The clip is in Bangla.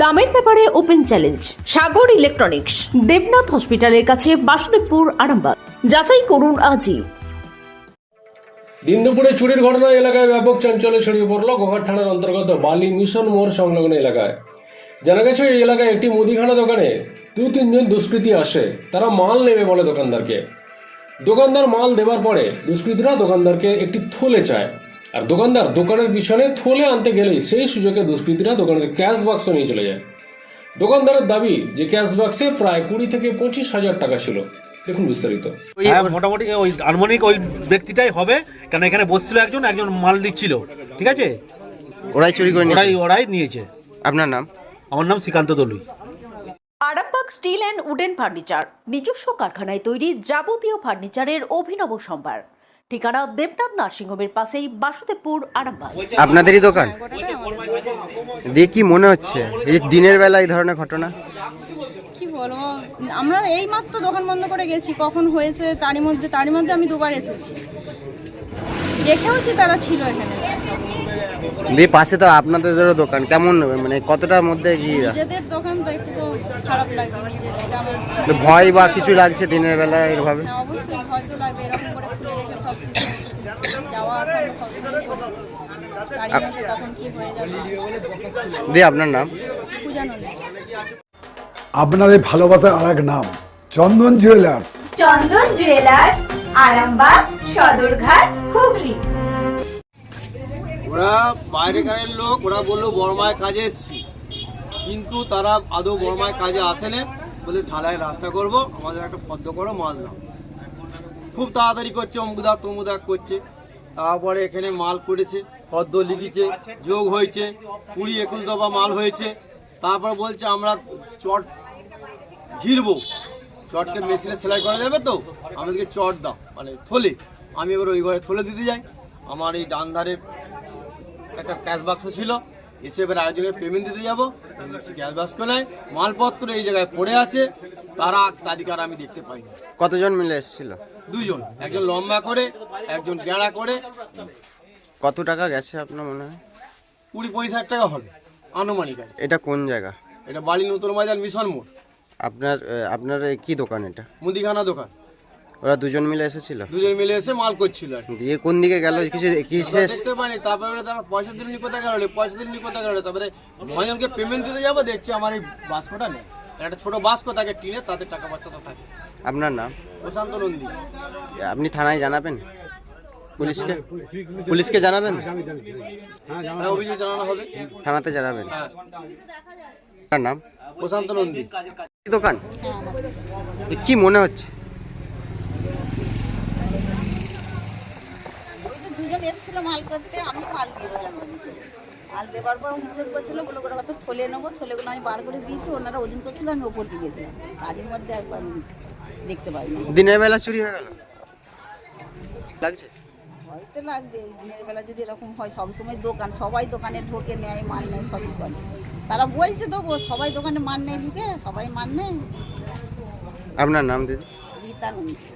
দামের ব্যাপারে open challenge, Sagar electronics, Debnath হসপিটালের কাছে বাসুদেবপুর, আরামবাগ। যাচাই করুন আজই। দিন দুপুরে চুরির ঘটনায় এলাকায় ব্যাপক চাঞ্চল্য ছড়িয়ে পড়ল গোঘাট থানার অন্তর্গত বালি মিশন মোড় সংলগ্ন এলাকায়। জানা গেছে, এই এলাকায় একটি মুদিখানা দোকানে দু তিনজন দুষ্কৃতী আসে। তারা মাল নেবে বলে দোকানদারকে। দোকানদার মাল দেওয়ার পরে দুষ্কৃতীরা দোকানদারকে একটি থলে চায়। আর দোকানদার দোকানের পিছনে থলে আনতে গেলেই সেই সুযোগে দুষ্কৃতীরা দোকানের ক্যাশ বাক্স নিয়ে চলে যায়। দোকানদারের দাবি যে ক্যাশ বাক্সে প্রায় কুড়ি থেকে পঁচিশ হাজার টাকা ছিল। দেখুন বিস্তারিত। হ্যাঁ মোটামুটি ওই আনুমানিক ওই ব্যক্তিটাই হবে কারণ এখানে বসছিল একজন একজন মাল দিচ্ছিল ঠিক আছে? ওরাই চুরি করে ওরাই ওরাই নিয়েছে। আপনার নাম? আমার নাম Srikanta Dolui. Arambagh steel and wooden furniture নিজস্ব কারখানায় তৈরি যাবতীয় ফার্নিচারের অভিনব সম্ভার। ঠিকানা দেবনাথ নার্সিংহোমের পাশেই বাসুদেবপুর আরামবাগ। আপনাদেরই দোকান? দিয়ে কি মনে হচ্ছে? এই দিনের বেলা এই ধরনের ঘটনা? কি বলব? আমরা এই মাত্র দোকান বন্ধ করে গেছি। কখন হয়েছে তারই মধ্যে তারই মধ্যে আমি দুবার এসেছি। দেখেওছি তারা ছিল এখানে। দিয়ে পাশে তো আপনাদেরও দোকান। কেমন মানে কতটার মধ্যে কি? নিজেদের দোকান তো একটু তো খারাপ লাগে নিজের ভয় বা কিছু লাগছে দিনের বেলা এভাবে হ্যাঁ, অবশ্যই ভয় তো লাগবে আপনার নাম? আপনাদের ভালোবাসার আর এক নাম চন্দন জুয়েলার্স। চন্দন জুয়েলার্স আরামবাগ সদরঘাট হুগলি। ওরা বাইরেকারের লোক ওরা বলল বর্মায় কাজে এসছি। কিন্তু তারা আদৌ বর্মায় কাজে আসেনে বলে ঢালাই রাস্তা করব আমাদের একটা পদ্ম করো মাল দাও। খুব তাড়াতাড়ি করছে অমুদা তমুদা করছে। তারপরে এখানে মাল করেছে পদ্ম লিখেছে, যোগ হয়েছে, কুড়ি, একুশ দফা মাল হয়েছে। তারপর বলছে আমরা চট ঘিরবো। চটকে মেশিনে সেলাই করা যাবে তো? আমাদেরকে চট দাও মানে থলে। আমি এবার ওই ঘরে থলে দিতে যাই। আমার এই ডান ধারে একটা ক্যাশ বাক্স ছিল। এসে এবার আয়োজনের পেমেন্ট দিতে যাব। ক্যাশ বাক্স নেয় মালপত্র এই জায়গায় পড়ে আছে। তারা তাদেরকে আর আমি দেখতে পাইনি। কতজন মিলে এসেছিল? দুজন। একজন লম্বা করে একজন গেঁড়া করে। কত টাকা গেছে আপনার মনে হয়? কুড়ি পঁচিশ হাজার টাকা হবে আনুমানিক আর কি। এটা কোন জায়গা? এটা বালি নতুন বাজার মিশন মোড়। আপনার আহ, আপনার কি দোকান এটা? মুদিখানা দোকান। ওরা দুজন মিলে এসেছিল? দুজন মিলে এসে মাল করছিল আর কি। দিয়ে কোন দিকে গেল? কিছু কি আমরা শেষ দেখতে পাইনি তারপরে তারা পয়সা দিলেন কোথায় গেল? পয়সা দিলেন কোথায় গেল? তারপরে মহাজনকে পেমেন্ট দিতে যাব দেখছি আমার এই বাস্কটা নেই। একটা ছোট বাস্ক থাকে টিনে তাতে টাকা পয়সা তো থাকে। আপনার নাম? প্রশান্ত নন্দী। আপনি থানায় জানাবেন? পুলিশকে? পুলিশকে জানাবেন? হ্যাঁ অভিযোগ জানানো হবে। থানাতে জানাবেন? হ্যাঁ। আপনার নাম? প্রশান্ত নন্দী। কি দোকান? এ কি মনে হচ্ছে? তো এসেছিল মাল করতে আমি মাল দিয়েছিলাম। মাল দেওয়ার পর হিসেব করছিল বলে ওরা কত থলে নেব থলেগুলো আমি বার করে দিয়েছি ওনারা ওজন করছিল আমি ওপরকে গেছিলাম। তারই মধ্যে একবার দেখতে পাইনি। দিনের বেলা চুরি হয়ে গেল? লাগছে? হয়তো লাগবে দিনের বেলা যদি এরকম হয় সবসময় দোকান সবাই দোকানে ঢোকে নেয় মাল নেয় সবই করে। তারা বলছে দেবো সবাই দোকানে মান নেয় ঢুকে সবাই মান নেয়। আপনার নাম দিদি? রীতা নন্দী